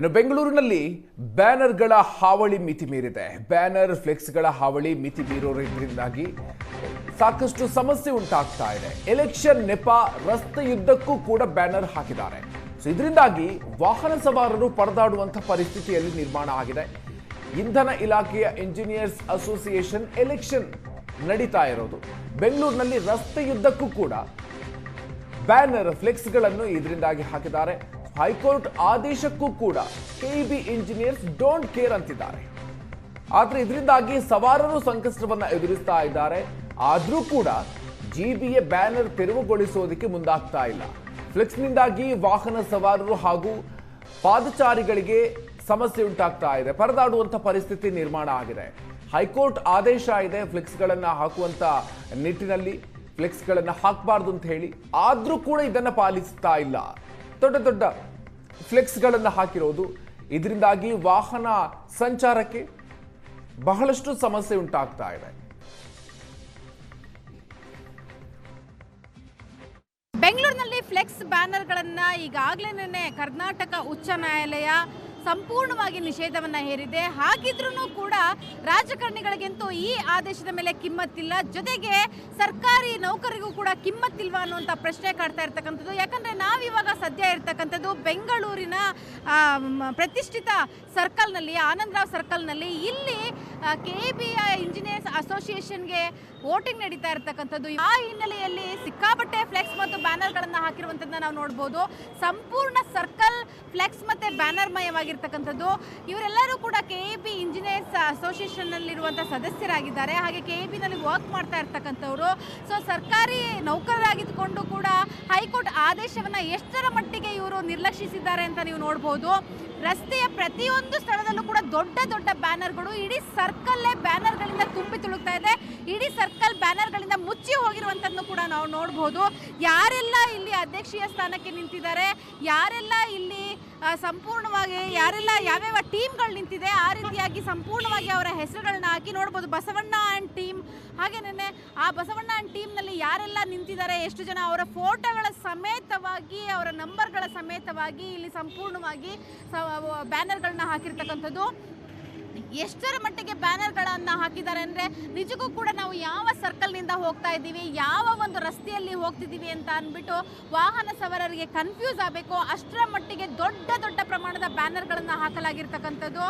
ಇನ್ನು ಬೆಂಗಳೂರಿನಲ್ಲಿ ಬ್ಯಾನರ್ಗಳ ಹಾವಳಿ ಮಿತಿ ಮೀರಿದೆ. ಬ್ಯಾನರ್ ಫ್ಲೆಕ್ಸ್ಗಳ ಹಾವಳಿ ಮಿತಿ ಮೀರೋದ್ರಿಂದಾಗಿ ಸಾಕಷ್ಟು ಸಮಸ್ಯೆ ಉಂಟಾಗ್ತಾ ಇದೆ. ಎಲೆಕ್ಷನ್ ನೆಪ ರಸ್ತೆಯುದ್ದಕ್ಕೂ ಕೂಡ ಬ್ಯಾನರ್ ಹಾಕಿದ್ದಾರೆ. ಸೊ ಇದರಿಂದಾಗಿ ವಾಹನ ಸವಾರರು ಪರದಾಡುವಂಥ ಪರಿಸ್ಥಿತಿಯಲ್ಲಿ ನಿರ್ಮಾಣ ಆಗಿದೆ. ಇಂಧನ ಇಲಾಖೆಯ ಇಂಜಿನಿಯರ್ಸ್ ಅಸೋಸಿಯೇಷನ್ ಎಲೆಕ್ಷನ್ ನಡೀತಾ ಇರೋದು. ಬೆಂಗಳೂರಿನಲ್ಲಿ ರಸ್ತೆಯುದ್ದಕ್ಕೂ ಕೂಡ ಬ್ಯಾನರ್ ಫ್ಲೆಕ್ಸ್ಗಳನ್ನು ಇದರಿಂದಾಗಿ ಹಾಕಿದ್ದಾರೆ. ಹೈಕೋರ್ಟ್ ಆದೇಶಕ್ಕೂ ಕೂಡ ಕೆಇಬಿ ಇಂಜಿನಿಯರ್ಸ್ ಡೋಂಟ್ ಕೇರ್ ಅಂತಿದ್ದಾರೆ. ಆದರೆ ಇದರಿಂದಾಗಿ ಸವಾರರು ಸಂಕಷ್ಟವನ್ನು ಎದುರಿಸ್ತಾ ಇದ್ದಾರೆ. ಆದರೂ ಕೂಡ ಜಿಬಿಯ ಬ್ಯಾನರ್ ತೆರವುಗೊಳಿಸೋದಕ್ಕೆ ಮುಂದಾಗ್ತಾ ಇಲ್ಲ. ಫ್ಲೆಕ್ಸ್ನಿಂದಾಗಿ ವಾಹನ ಸವಾರರು ಹಾಗೂ ಪಾದಚಾರಿಗಳಿಗೆ ಸಮಸ್ಯೆ ಉಂಟಾಗ್ತಾ ಇದೆ. ಪರದಾಡುವಂಥ ಪರಿಸ್ಥಿತಿ ನಿರ್ಮಾಣ ಆಗಿದೆ. ಹೈಕೋರ್ಟ್ ಆದೇಶ ಇದೆ ಫ್ಲೆಕ್ಸ್ಗಳನ್ನು ಹಾಕುವಂತ ನಿಟ್ಟಿನಲ್ಲಿ. ಫ್ಲೆಕ್ಸ್ಗಳನ್ನು ಹಾಕಬಾರ್ದು ಅಂತ ಹೇಳಿ ಆದರೂ ಕೂಡ ಇದನ್ನ ಪಾಲಿಸ್ತಾ ಇಲ್ಲ. ದೊಡ್ಡ ದೊಡ್ಡ ಫ್ಲೆಕ್ಸ್ಗಳನ್ನು ಹಾಕಿರೋದು. ಇದರಿಂದಾಗಿ ವಾಹನ ಸಂಚಾರಕ್ಕೆ ಬಹಳಷ್ಟು ಸಮಸ್ಯೆ ಉಂಟಾಗ್ತಾ ಇದೆ. ಬೆಂಗಳೂರಿನಲ್ಲಿ ಫ್ಲೆಕ್ಸ್ ಬ್ಯಾನರ್ಗಳನ್ನು ಈಗಾಗಲೇ ಕರ್ನಾಟಕ ಉಚ್ಚ ನ್ಯಾಯಾಲಯ ಸಂಪೂರ್ಣವಾಗಿ ನಿಷೇಧವನ್ನ ಹೇರಿದೆ. ಹಾಗಿದ್ರೂ ಕೂಡ ರಾಜಕಾರಣಿಗಳಿಗಂತೂ ಈ ಆದೇಶದ ಮೇಲೆ ಕಿಮ್ಮತ್ತಿಲ್ಲ. ಜೊತೆಗೆ ಸರ್ಕಾರಿ ನೌಕರಿಗೂ ಕೂಡ ಕಿಮ್ಮತ್ತಿಲ್ವಾ ಅನ್ನುವಂಥ ಪ್ರಶ್ನೆ ಕಾಡ್ತಾ ಇರ್ತಕ್ಕಂಥದ್ದು. ಯಾಕಂದ್ರೆ ನಾವಿವಾಗ ಸದ್ಯ ಇರ್ತಕ್ಕಂಥದ್ದು ಬೆಂಗಳೂರಿನ ಪ್ರತಿಷ್ಠಿತ ಸರ್ಕಲ್ನಲ್ಲಿ, ಆನಂದರಾವ್ ಸರ್ಕಲ್ನಲ್ಲಿ ಇಲ್ಲಿ ಕೆ ಬಿ ಇಂಜಿನಿಯರ್ಸ್ ಅಸೋಸಿಯೇಷನ್ಗೆ ವೋಟಿಂಗ್ ನಡೀತಾ ಇರ್ತಕ್ಕಂಥದ್ದು. ಆ ಹಿನ್ನೆಲೆಯಲ್ಲಿ ಸಿಕ್ಕಾಪಟ್ಟೆ ಫ್ಲೆಕ್ಸ್ ಮತ್ತು ಬ್ಯಾನರ್ಗಳನ್ನು ಹಾಕಿರುವಂಥದ್ದನ್ನ ನಾವು ನೋಡ್ಬೋದು. ಸಂಪೂರ್ಣ ಸರ್ಕಲ್ ಫ್ಲೆಕ್ಸ್ ಮತ್ತೆ ಬ್ಯಾನರ್ ಮಯವಾಗಿರ್ತಕ್ಕಂಥದ್ದು ಇವರೆಲ್ಲರೂ ಕೂಡ ಕೆ ಎ ಬಿ ಇಂಜಿನಿಯರ್ಸ್ ಅಸೋಸಿಯೇಷನ್ನಲ್ಲಿರುವಂಥ ಸದಸ್ಯರಾಗಿದ್ದಾರೆ. ಹಾಗೆ ಕೆ ಎ ಬಿನಲ್ಲಿ ವರ್ಕ್ ಮಾಡ್ತಾ ಇರ್ತಕ್ಕಂಥವ್ರು. ಸೊ ಸರ್ಕಾರಿ ನೌಕರರಾಗಿದ್ದುಕೊಂಡು ಕೂಡ ಹೈಕೋರ್ಟ್ ಆದೇಶವನ್ನ ಎಷ್ಟರ ಮಟ್ಟಿಗೆ ಇವರು ನಿರ್ಲಕ್ಷಿಸಿದ್ದಾರೆ ಅಂತ ನೀವು ನೋಡ್ಬೋದು. ರಸ್ತೆಯ ಪ್ರತಿಯೊಂದು ಸ್ಥಳದಲ್ಲೂ ಕೂಡ ದೊಡ್ಡ ದೊಡ್ಡ ಬ್ಯಾನರ್ಗಳು ಇಡೀ ಸರ್ಕಲ್ಲೇ ಬ್ಯಾನರ್ಗಳಿಂದ ತುಂಬಿ ತುಳುಕ್ತಾ ಇದೆ. ಇಡೀ ಸರ್ಕಲ್ ಬ್ಯಾನರ್ಗಳಿಂದ ಮುಚ್ಚಿ ನಾವು ನೋಡ್ಬೋದು. ಯಾರೆಲ್ಲ ಇಲ್ಲಿ ಅಧ್ಯಕ್ಷೀಯ ಸ್ಥಾನಕ್ಕೆ ನಿಂತಿದ್ದಾರೆ, ಯಾರೆಲ್ಲ ಇಲ್ಲಿ ಸಂಪೂರ್ಣವಾಗಿ ಯಾರೆಲ್ಲ ಯಾವ್ಯಾವ ಟೀಮ್ಗಳು ನಿಂತಿದೆ, ಆ ರೀತಿಯಾಗಿ ಸಂಪೂರ್ಣವಾಗಿ ಅವರ ಹೆಸರುಗಳನ್ನ ಹಾಕಿ ನೋಡ್ಬೋದು. ಬಸವಣ್ಣ ಆ್ಯಂಡ್ ಟೀಮ್ ಹಾಗೇನೇ ಆ ಬಸವಣ್ಣ ಆ್ಯಂಡ್ ಟೀಮ್ನಲ್ಲಿ ಯಾರೆಲ್ಲ ನಿಂತಿದ್ದಾರೆ, ಎಷ್ಟು ಜನ ಅವರ ಫೋಟೋಗಳ ಸಮೇತವಾಗಿ, ಅವರ ನಂಬರ್ಗಳ ಸಮೇತವಾಗಿ ಇಲ್ಲಿ ಸಂಪೂರ್ಣವಾಗಿ ಬ್ಯಾನರ್ಗಳನ್ನ ಹಾಕಿರ್ತಕ್ಕಂಥದ್ದು. ಎಷ್ಟರ ಮಟ್ಟಿಗೆ ಬ್ಯಾನರ್ಗಳನ್ನು ಹಾಕಿದ್ದಾರೆ ಅಂದರೆ ನಿಜಕ್ಕೂ ಕೂಡ ನಾವು ಯಾವ ಸರ್ಕಲ್ನಿಂದ ಹೋಗ್ತಾ ಇದ್ದೀವಿ, ಯಾವ ಒಂದು ರಸ್ತೆಯಲ್ಲಿ ಹೋಗ್ತಿದ್ದೀವಿ ಅಂತ ಅಂದ್ಬಿಟ್ಟು ವಾಹನ ಸವಾರರಿಗೆ ಕನ್ಫ್ಯೂಸ್ ಆಗಬೇಕು. ಅಷ್ಟರ ಮಟ್ಟಿಗೆ ದೊಡ್ಡ ದೊಡ್ಡ ಪ್ರಮಾಣದ ಬ್ಯಾನರ್ಗಳನ್ನು ಹಾಕಲಾಗಿರ್ತಕ್ಕಂಥದ್ದು.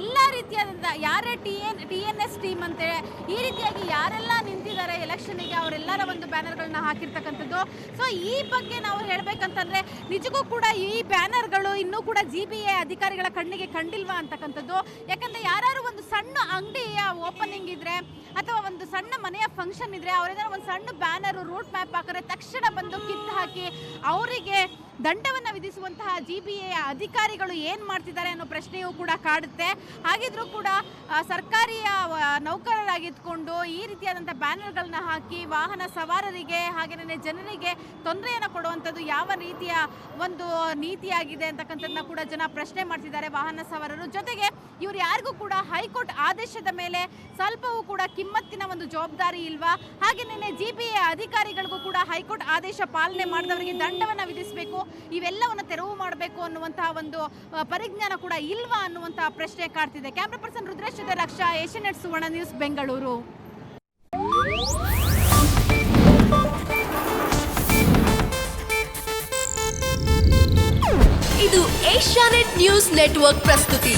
ಎಲ್ಲ ರೀತಿಯಾದಂಥ ಯಾರೇ T N T N S team ಅಂತೇಳಿ ಈ ರೀತಿಯಾಗಿ ಯಾರೆಲ್ಲ ನಿಂತಿದ್ದಾರೆ ಎಲೆಕ್ಷನ್ಗೆ ಅವರೆಲ್ಲರ ಒಂದು ಬ್ಯಾನರ್ಗಳನ್ನ ಹಾಕಿರ್ತಕ್ಕಂಥದ್ದು. ಸೊ ಈ ಬಗ್ಗೆ ನಾವು ಹೇಳಬೇಕಂತಂದ್ರೆ ನಿಜಕ್ಕೂ ಕೂಡ ಈ ಬ್ಯಾನರ್ಗಳು ಇನ್ನೂ ಕೂಡ ಜಿ ಅಧಿಕಾರಿಗಳ ಕಣ್ಣಿಗೆ ಕಂಡಿಲ್ವಾ ಅಂತಕ್ಕಂಥದ್ದು. ಯಾಕಂದ್ರೆ ಯಾರು ಒಂದು ಸಣ್ಣ ಅಂಗಡಿಯ ಓಪನಿಂಗ್ ಇದ್ರೆ ಅಥವಾ ಒಂದು ಸಣ್ಣ ಮನೆಯ ಫಂಕ್ಷನ್ ಇದ್ರೆ ಅವರೇನಾದ್ರು ಒಂದು ಸಣ್ಣ ಬ್ಯಾನರ್ ರೂಟ್ ಮ್ಯಾಪ್ ಹಾಕಿದ್ರೆ ತಕ್ಷಣ ಬಂದು ಕಿತ್ತು ಹಾಕಿ ಅವರಿಗೆ ದಂಡವನ್ನು ವಿಧಿಸುವಂತಹ ಜಿ ಬಿ ಎ ಅಧಿಕಾರಿಗಳು ಏನು ಮಾಡ್ತಿದ್ದಾರೆ ಅನ್ನೋ ಪ್ರಶ್ನೆಯೂ ಕೂಡ ಕಾಡುತ್ತೆ. ಹಾಗಿದ್ರೂ ಕೂಡ ಸರ್ಕಾರಿಯ ನೌಕರರಾಗಿದ್ಕೊಂಡು ಈ ರೀತಿಯಾದಂಥ ಬ್ಯಾನರ್ಗಳನ್ನ ಹಾಕಿ ವಾಹನ ಸವಾರರಿಗೆ ಹಾಗೆಯೇ ಜನರಿಗೆ ತೊಂದರೆಯನ್ನು ಕೊಡುವಂಥದ್ದು ಯಾವ ರೀತಿಯ ಒಂದು ನೀತಿಯಾಗಿದೆ ಅಂತಕ್ಕಂಥದ್ದನ್ನ ಕೂಡ ಜನ ಪ್ರಶ್ನೆ ಮಾಡ್ತಿದ್ದಾರೆ ವಾಹನ ಸವಾರರು. ಜೊತೆಗೆ ಇವ್ರು ಯಾರಿಗೂ ಕೂಡ ಹೈಕೋರ್ಟ್ ಆದೇಶದ ಮೇಲೆ ಸ್ವಲ್ಪವೂ ಕೂಡ ಕಿಮ್ಮತ್ತಿನ ಒಂದು ಜವಾಬ್ದಾರಿ ಇಲ್ವಾ? ಹಾಗೆಯೇ ಜಿ ಪಿ ಎ ಅಧಿಕಾರಿಗಳಿಗೂ ಕೂಡ ಹೈಕೋರ್ಟ್ ಆದೇಶ ಪಾಲನೆ ಮಾಡಿದವರಿಗೆ ದಂಡವನ್ನು ವಿಧಿಸಬೇಕು, ಇವೆಲ್ಲವನ್ನು ತೆರವು ಮಾಡಬೇಕು ಅನ್ನುವಂತಹ ಒಂದು ಪರಿಜ್ಞಾನ ಕೂಡ ಇಲ್ವಾ ಅನ್ನುವಂತಹ ಪ್ರಶ್ನೆ ಕಾಡ್ತಿದೆ. ಕ್ಯಾಮ್ರಾ ಪರ್ಸನ್ ರುದ್ರೇಶ್ ಜೊತೆ ರಕ್ಷಾ, ಏಷ್ಯಾನೆಟ್ ಸುವರ್ಣ ನ್ಯೂಸ್, ಬೆಂಗಳೂರು. ಇದು ಏಷ್ಯಾನೆಟ್ ನ್ಯೂಸ್ ನೆಟ್ವರ್ಕ್ ಪ್ರಸ್ತುತಿ.